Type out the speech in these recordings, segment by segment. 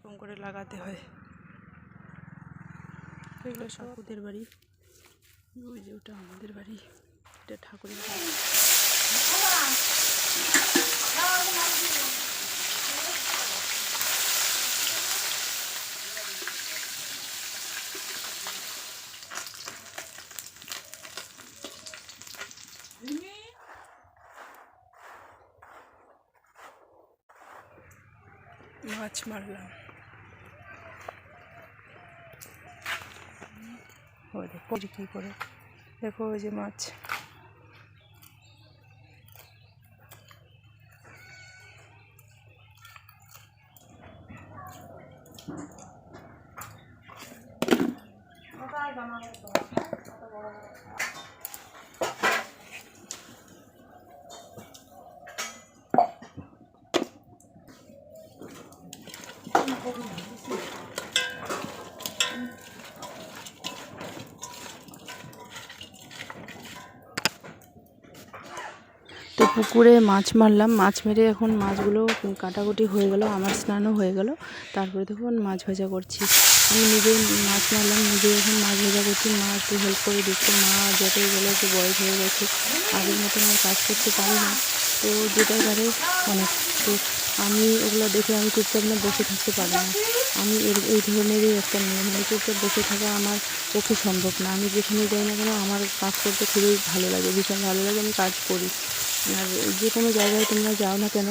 এরকম করে লাগাতে হয়। এগুলো ওদের বাড়ি। ওই যে ওটা আমাদের বাড়ি। এটা ঠাকুরের বাড়ি। মাছ মারলাম। ও দেখো কী করে? দেখো ওই যে মাছ। তো পুকুরে মাছ মারলাম। মাছ মেরে এখন মাছগুলো কাটাকুটি হয়ে গেল, আমার স্নানও হয়ে গেল। তারপরে তখন মাছ ভাজা করছি। আমি নিজে মাছ মারলাম নিজে এখন মাছ ভাজা করছি। মা একটু হেল্প করে দিচ্ছে, মা যতই গেলে একটু বয়স হয়ে গেছে, আগের মতন আর কাজ করতে পারি না। তো যেটাই পারে অনেক। তো আমি ওগুলো দেখে আমি চুপচাপ না বসে থাকতে পারি না। আমি এর, এই ধরনেরই একটা মেয়ে মানে চুপচাপ বসে থাকা আমার পক্ষে সম্ভব না। আমি যেখানে যাই না কেন আমার কাজ করতে খুবই ভালো লাগে, ভীষণ ভালো লাগে আমি কাজ করি। আর যে কোনো জায়গায় তোমরা যাও না কেন,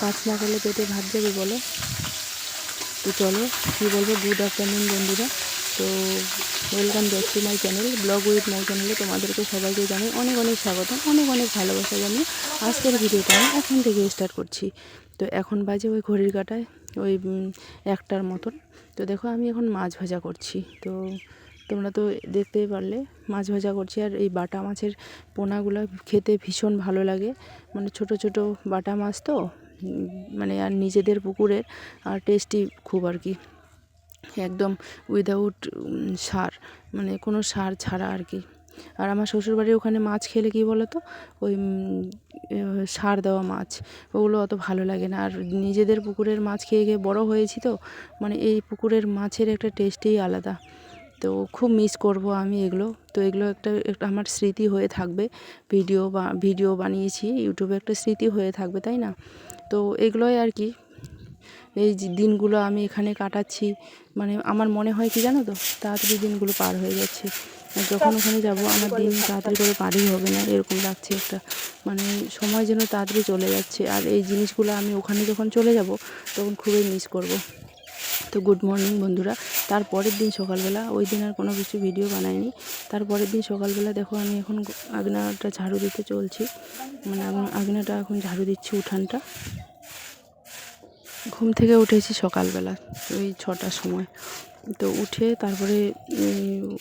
কাজ না করলে পেটে ভাত যাবে বলো। তো চলো, কী বলব গুড আফটারনুন বন্ধুরা। তো welcome back to my channel vlog with my চ্যানেলে তোমাদেরকে সবাইকে জানাই অনেক অনেক স্বাগতম, অনেক অনেক ভালোবাসা জানিয়ে আজকের ভিডিওটা আমি এখন থেকে স্টার্ট করছি। তো এখন বাজে ওই ঘড়ির কাটায়, ওই একটার মতন। তো দেখো আমি এখন মাছ ভাজা করছি। তো তোমরা তো দেখতেই পারলে, মাছ ভাজা করছি আর এই বাটা মাছের পোনাগুলো খেতে ভীষণ ভালো লাগে। মানে ছোট ছোট বাটা মাছ তো মানে আর নিজেদের পুকুরের আর টেস্টি খুব আর কি। একদম উইদাউট সার মানে কোনো সার ছাড়া আর কি। আর আমার শ্বশুরবাড়ির ওখানে মাছ খেলে কি বলো তো ওই সার দেওয়া মাছ, ওগুলো অত ভালো লাগে না। আর নিজেদের পুকুরের মাছ খেয়ে খেয়ে বড় হয়েছি তো মানে এই পুকুরের মাছের একটা টেস্টেই আলাদা। তো খুব মিস করব আমি এগুলো। তো এগুলো একটা আমার স্মৃতি হয়ে থাকবে। ভিডিও বা ভিডিও বানিয়েছি ইউটিউবে একটা স্মৃতি হয়ে থাকবে, তাই না? তো এগুলোই আর কি। এই দিনগুলো আমি এখানে কাটাচ্ছি মানে আমার মনে হয় কি জানো তো? তাড়াতাড়ি দিনগুলো পার হয়ে যাচ্ছে। যখন ওখানে যাব, আমার দিন তাড়াতাড়ি করে পারই হবে না, এরকম লাগছে একটা মানে সময় যেন তাড়াতাড়ি চলে যাচ্ছে। আর এই জিনিসগুলো আমি ওখানে যখন চলে যাব, তখন খুবই মিস করব। তো গুড মর্নিং বন্ধুরা। তারপরের দিন সকালবেলা, ওই দিন আর কোনো কিছু ভিডিও বানাইনি। তারপরের দিন সকালবেলা দেখো, আমি এখন আগনাটা ঝাড়ু দিতে চলছি। মানে আগ- আগনাটা এখন ঝাড়ু দিচ্ছি উঠানটা। ঘুম থেকে উঠেছি সকালবেলা, ওই ছটার সময়। তো উঠে তারপরে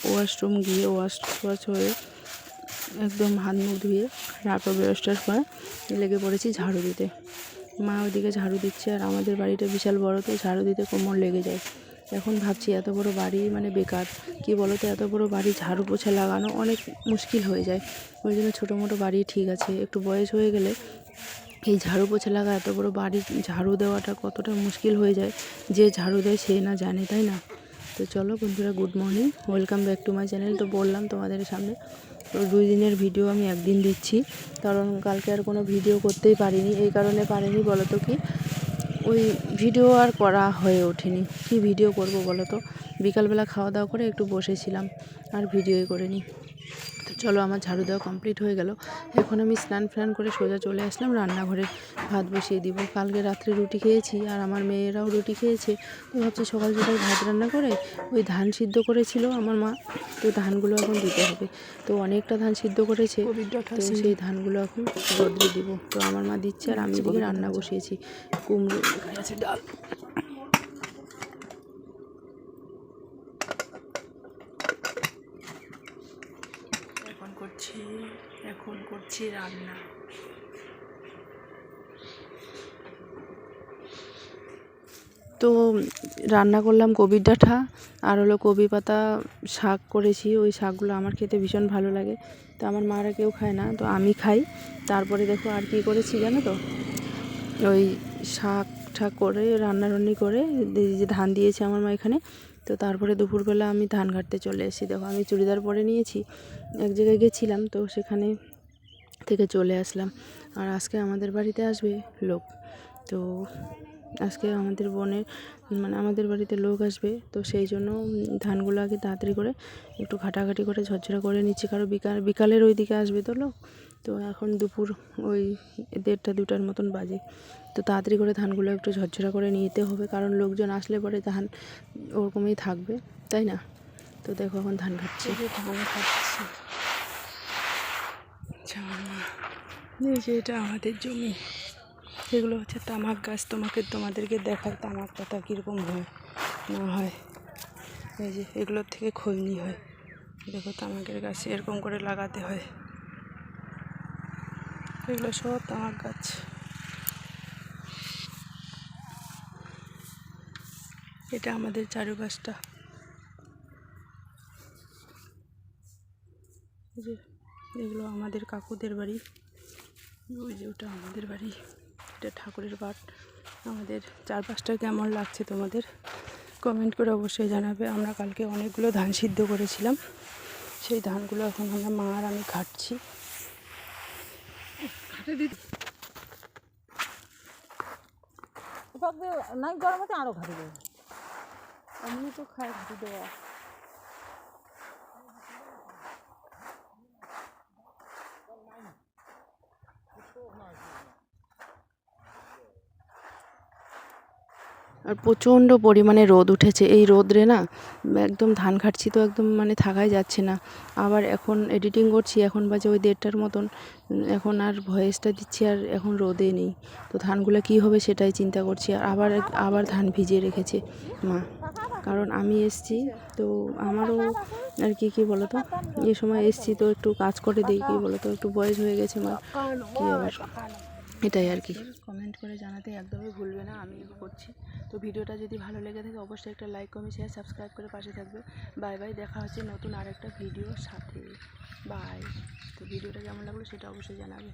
ওয়াশরুম গিয়ে ওয়াশ ওয়াশ হয়ে একদম হাত মুখ ধুয়ে তারপর ব্রাশটার পর লেগে পড়েছি ঝাড়ু দিতে। মা ওইদিকে ঝাড়ু দিচ্ছে আর আমাদের বাড়িটা বিশাল বড়, তো ঝাড়ু দিতে কোমর লেগে যায়। এখন ভাবছি এত বড় বাড়ি মানে বেকার। কি বলো তো এত বড় বাড়ি ঝাড়ু পোছা লাগানো অনেক মুশকিল হয়ে যায়। ওই জন্য ছোটো মোটো বাড়ি ঠিক আছে। একটু বয়স হয়ে গেলে এই ঝাড়ু পোছা লাগা, এত বড় বাড়ি ঝাড়ু দেওয়াটা কতটা মুশকিল হয়ে যায়। যে ঝাড়ু দেয় সে না জানে, তাই না? তো চলো বন্ধুরা good morning welcome back to my channel তো বললাম তোমাদের সামনে দুই দিনের ভিডিও আমি একদিন দিচ্ছি। কারণ কালকে আর কোনো ভিডিও করতেই পারিনি। এই কারণে পারিনি বলো তো কি? ওই ভিডিও আর করা হয়ে ওঠেনি। কি ভিডিও করব বলো তো বিকালবেলা খাওয়া দাওয়া করে একটু বসেছিলাম আর ভিডিওই করিনি। চলো আমার ঝাড়ু দেওয়া কমপ্লিট হয়ে গেল। এখন আমি স্নান ফ্নান করে সোজা চলে আসলাম রান্নাঘরে ভাত বসিয়ে দিব। কালকে রাত্রে রুটি খেয়েছি আর আমার মেয়েরাও রুটি খেয়েছে। তো ভাবছি সকাল সকাল ভাত রান্না করে ওই ধান সিদ্ধ করেছিল আমার মা। তো ধানগুলো এখন দিতে হবে। তো অনেকটা ধান সিদ্ধ করেছে। তো সেই ধানগুলো এখন রোদ্রে দিব। তো আমার মা দিচ্ছে আর আমি এদিকে রান্না বসিয়েছি। কুমড়ো। ডাল এখন করছি, এখন করছি রান্না। তো রান্না করলাম কবির ডাঁটা আর হলো কবি পাতা শাক করেছি, ওই শাকগুলো আমার খেতে ভীষণ ভালো লাগে। তো আমার মারা কেউ খায় না, তো আমি খাই। তারপরে দেখো আর কি করেছি জানো তো? ওই শাক ঠাক করে রান্নারান্নি করে যে ধান দিয়েছে আমার মা এখানে তো তারপরে দুপুরবেলা আমি ধান ঘাটতে চলে এসেছি। দেখো, আমি চুড়িদার পরে নিয়েছি, এক জায়গায় গেছিলাম, তো সেখানে থেকে চলে আসলাম। আর আজকে আমাদের বাড়িতে আসবে লোক, তো আজকে আমাদের বোনের মানে আমাদের বাড়িতে লোক আসবে তো সেই জন্য ধানগুলো আগে তাড়াতাড়ি করে একটু ঘাটাঘাটি করে ঝরঝরা করে নিচ্ছি কারও বিকাল বিকালের ওই দিকে আসবে তো লোক। তো এখন দুপুর ওই দেড়টা দুটার মতন বাজে। তো তাড়াতাড়ি করে ধানগুলো একটু ঝরঝরা করে নিতে হবে কারণ লোকজন আসলে পরে ধান ওরকমই থাকবে তাই না? তো দেখো এখন ধান খাচ্ছে। ধান খাচ্ছে। এই যে এটা আমাদের জমি। এগুলো হচ্ছে তামাক গাছ, তোমাকে তোমাদেরকে দেখায় তামাক পাতা কীরকম হয়, না হয়। এই যে এগুলোর থেকে খৈনি হয়। দেখো তামাকের গাছ এরকম করে লাগাতে হয়। এগুলো সব তামাক গাছ। এটা আমাদের এই যে এগুলো আমাদের কাকুদের বাড়ি। ওই যে ওটা আমাদের বাড়ি। এটা ঠাকুরের বাট আমাদের চারপাশটা কেমন লাগছে তোমাদের? কমেন্ট করে অবশ্যই জানাবে। আমরা কালকে অনেকগুলো ধান সিদ্ধ করেছিলাম। সেই ধানগুলো এখন আমরা মা আর আমি ঘাটছি নাই গরমতে আরও ঘাটি দেবো। এমনি তো খাই ঘাটি দেওয়া। আর প্রচণ্ড পরিমাণে রোদ উঠেছে। এই রোদরে না, একদম ধান খাটছি তো একদম মানে থাকাই যাচ্ছে না। আবার এখন এডিটিং করছি, এখন বাজে ওই দেড়টার মতন। এখন আর ভয়েসটা দিচ্ছি আর এখন রোদে নেই। তো ধানগুলো কী হবে সেটাই চিন্তা করছি। আর আবার আবার ধান ভিজিয়ে রেখেছে মা। কারণ আমি এসছি তো আমারও আর কি, কী বলো তো এই সময় এসছি তো একটু কাজ করে দিই কী বলো তো একটু বয়স হয়ে গেছে মা। কী আবার? এটাই আর কি। কমেন্ট করে জানাতে একদমই ভুলবে না আমি করছি। তো ভিডিওটা যদি ভালো লেগে থাকে, অবশ্যই একটা লাইক কমেন্ট শেয়ার সাবস্ক্রাইব করে পাশে থাকবে। বাই বাই দেখা হচ্ছে নতুন আরেকটা ভিডিওর সাথে। বাই তো ভিডিওটা কেমন লাগল সেটা অবশ্যই জানাবে।